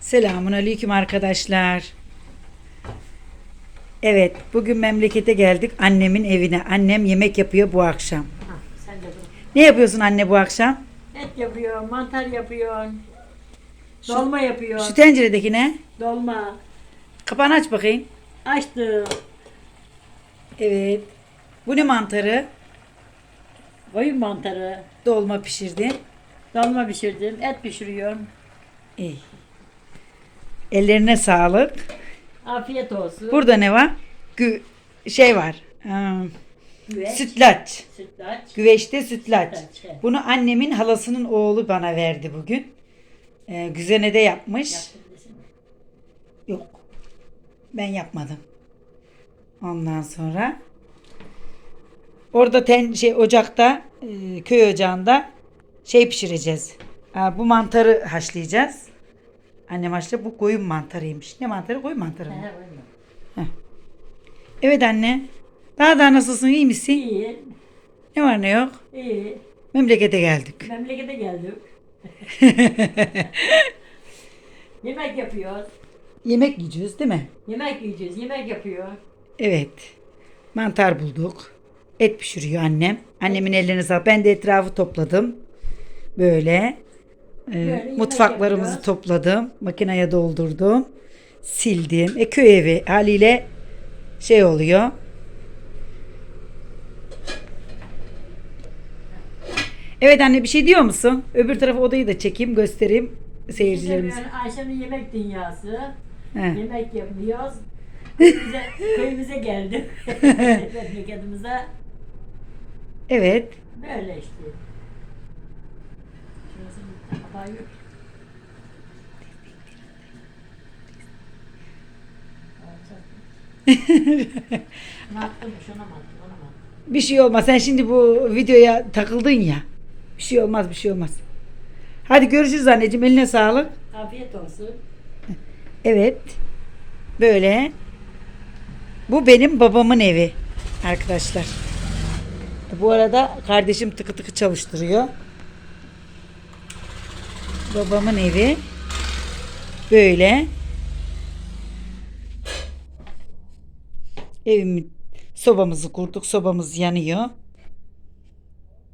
Selamun aleyküm arkadaşlar. Evet, bugün memlekete geldik annemin evine. Annem yemek yapıyor bu akşam. Ha, sen de dur. Ne yapıyorsun anne bu akşam? Et yapıyorsun, mantar yapıyorsun. Dolma yapıyorsun. Şu tenceredeki ne? Dolma. Kapağını aç bakayım. Açtım. Evet. Bu ne mantarı? Koyun mantarı. Dolma pişirdin. Dolma pişirdim. Et pişiriyorum. İyi. Ellerine sağlık. Afiyet olsun. Burada ne var? Gü şey var. Hmm, Güveç. sütlaç. Sütlaç. Güveçte sütlaç. Sütlaç, evet. Bunu annemin halasının oğlu bana verdi bugün. Ee, güzene de yapmış. Yaptım. Yok. Ben yapmadım. Ondan sonra orada ten şey ocakta e, köy ocağında şey pişireceğiz. Bu mantarı haşlayacağız. Annem haşla bu koyun mantarıymış. Ne mantarı? Koyun mantarı mı? He, koyma. Evet anne. Daha da nasılsın? iyi misin? İyi. Ne var ne yok? İyi. Memlekete geldik. Memlekete geldik. Yemek yapıyoruz. Yemek yiyeceğiz değil mi? Yemek yiyeceğiz. Yemek yapıyor. Evet. Mantar bulduk. Et pişiriyor annem. Annemin ellerine sağlık. Ben de etrafı topladım. Böyle. Yemek mutfaklarımızı yapıyoruz. topladım. Makineye doldurdum. Sildim. E köy evi haliyle şey oluyor. Evet anne bir şey diyor musun? Öbür tarafa odayı da çekeyim göstereyim seyircilerimize. Yani Ayşe'nin yemek dünyası. He. Yemek yapıyoruz. Köyümüze, köyümüze geldim. Memleketimize. Evet. Böyle işte. Şurası kapağı yok. Ne yaptım? Şuna mı attım? Ona mı attım? Bir şey olmaz. Sen şimdi bu videoya takıldın ya. Bir şey olmaz, bir şey olmaz. Hadi görüşürüz anneciğim. Eline sağlık. Afiyet olsun. Evet. Böyle. Bu benim babamın evi arkadaşlar. Bu arada kardeşim tıkı tıkı çalıştırıyor. Babamın evi. Böyle. Evimi sobamızı kurduk. Sobamız yanıyor.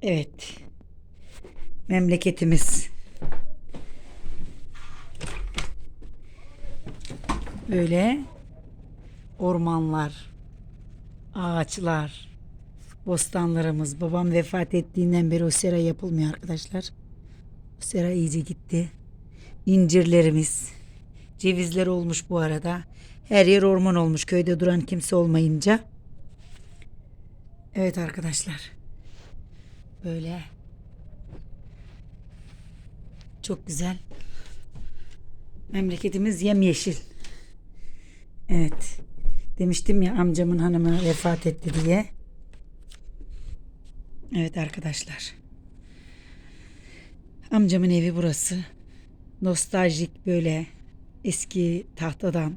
Evet. Memleketimiz. Böyle ormanlar, ağaçlar, bostanlarımız. Babam vefat ettiğinden beri o sera yapılmıyor arkadaşlar. O sera iyice gitti. İncirlerimiz, cevizler olmuş bu arada. Her yer orman olmuş köyde duran kimse olmayınca. Evet arkadaşlar. Böyle. Çok güzel. Memleketimiz yemyeşil. Evet. Demiştim ya amcamın hanımı vefat etti diye. Evet arkadaşlar. Amcamın evi burası. Nostaljik böyle eski tahtadan.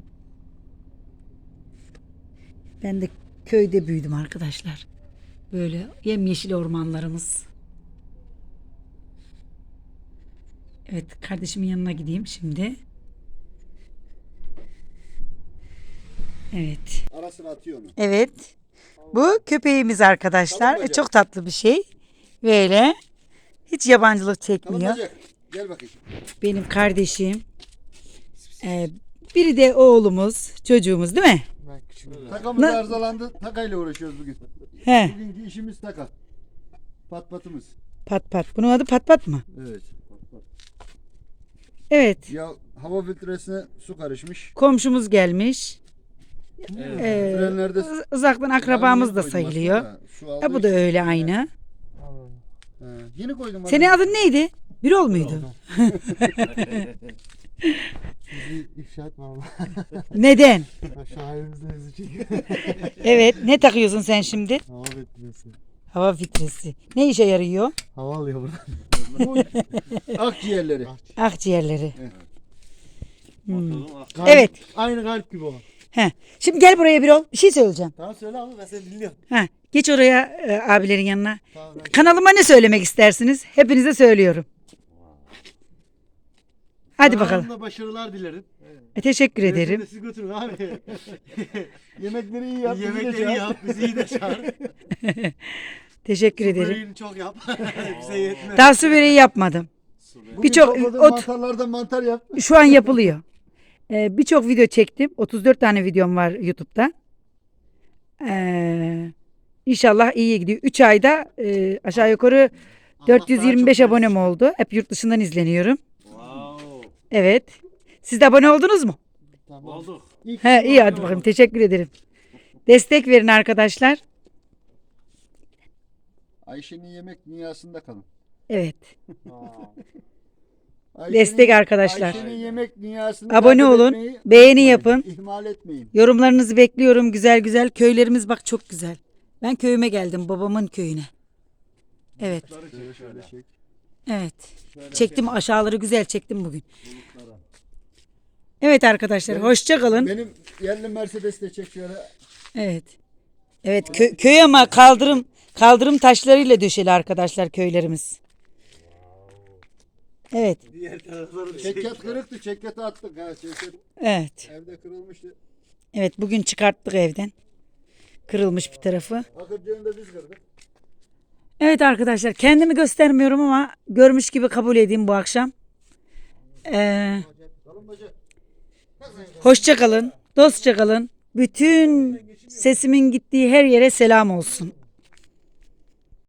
Ben de köyde büyüdüm arkadaşlar. Böyle yemyeşil ormanlarımız. Evet kardeşimin yanına gideyim şimdi. Evet. Ara sıra atıyor onu. Evet. Bu köpeğimiz arkadaşlar. Tamam E. Çok tatlı bir şey. Böyle. Hiç yabancılık çekmiyor. Bacak. Gel bakayım. Benim kardeşim. Ee, biri de oğlumuz, çocuğumuz değil mi? Takamız Ne- arızalandı. Takayla uğraşıyoruz bugün. He. Bugünkü işimiz taka. Pat patımız. Pat pat. Bunun adı pat pat mı? Evet. Evet. Ya hava filtresine su karışmış. Komşumuz gelmiş. Ee, Frenlerde uz- uzaktan akrabamız da sayılıyor. Ha, bu da öyle aynı. He, Yeni koydum. Senin adın neydi? Birol muydu? İfşa etme ama. Neden? Bizi çekiyor. Evet. Ne takıyorsun sen şimdi? Hava beklemiyorsun. Hava filtresi. Ne işe yarıyor? Hava alıyor buradan. Akciğerleri. Akciğerleri. Hmm. Kalp- Evet. Aynı kalp gibi o. He. Şimdi gel buraya Birol. Bir şey söyleyeceğim. Tamam söyle abi ben seni dinliyorum. Ha, geç oraya e, abilerin yanına. Tamam ben Kanalıma ne söylemek istersiniz? Hepinize söylüyorum. Hadi bakalım. Kanalında başarılar dilerim. E, teşekkür ederim. Siz götürün abi. Yemekleri iyi yap. Yemekleri çağır. yap, bizi iyi de çağır. Teşekkür ederim. Böreğini çok yap. Bize yetmez. Daha su böreği yapmadım. Birçok- ot- mantarlardan mantar yap. Şu an yapılıyor. Ee, Birçok video çektim. 34 tane videom var YouTube'da. Ee, inşallah iyiye gidiyor. 3 ayda e, aşağı yukarı Allah daha 425 çok abonem oldu. Hep yurt dışından izleniyorum. Wow. Evet. Siz de abone oldunuz mu? Olduk. He, iyi hadi bakayım. Teşekkür ederim. Destek verin arkadaşlar. Ayşe'nin yemek dünyasında kalın. Evet. Destek arkadaşlar. Ayşe'nin yemek dünyasını Abone takip olun, etmeyi beğeni yapın. İhmal etmeyin. Yorumlarınızı bekliyorum. Güzel güzel. Köylerimiz bak çok güzel. Ben köyüme geldim. Babamın köyüne. Evet. Evet. Çektim aşağıları güzel çektim bugün. Evet arkadaşlar hoşça kalın. Benim yerli Mercedes de çek şöyle. Evet. Evet kö- köy ama kaldırım kaldırım taşlarıyla döşeli arkadaşlar köylerimiz. Evet. Diğer tarafları Çeket kırıktı. Çeketi attık. Ha, çeket Evet. evde kırılmıştı. Evet bugün çıkarttık evden. Kırılmış bir tarafı. Akıncı'nı da biz kırdık. Evet arkadaşlar kendimi göstermiyorum ama görmüş gibi kabul edeyim bu akşam. Ee, Kalın bacı. hoşça kalın. Dostça kalın. Bütün sesimin gittiği her yere selam olsun.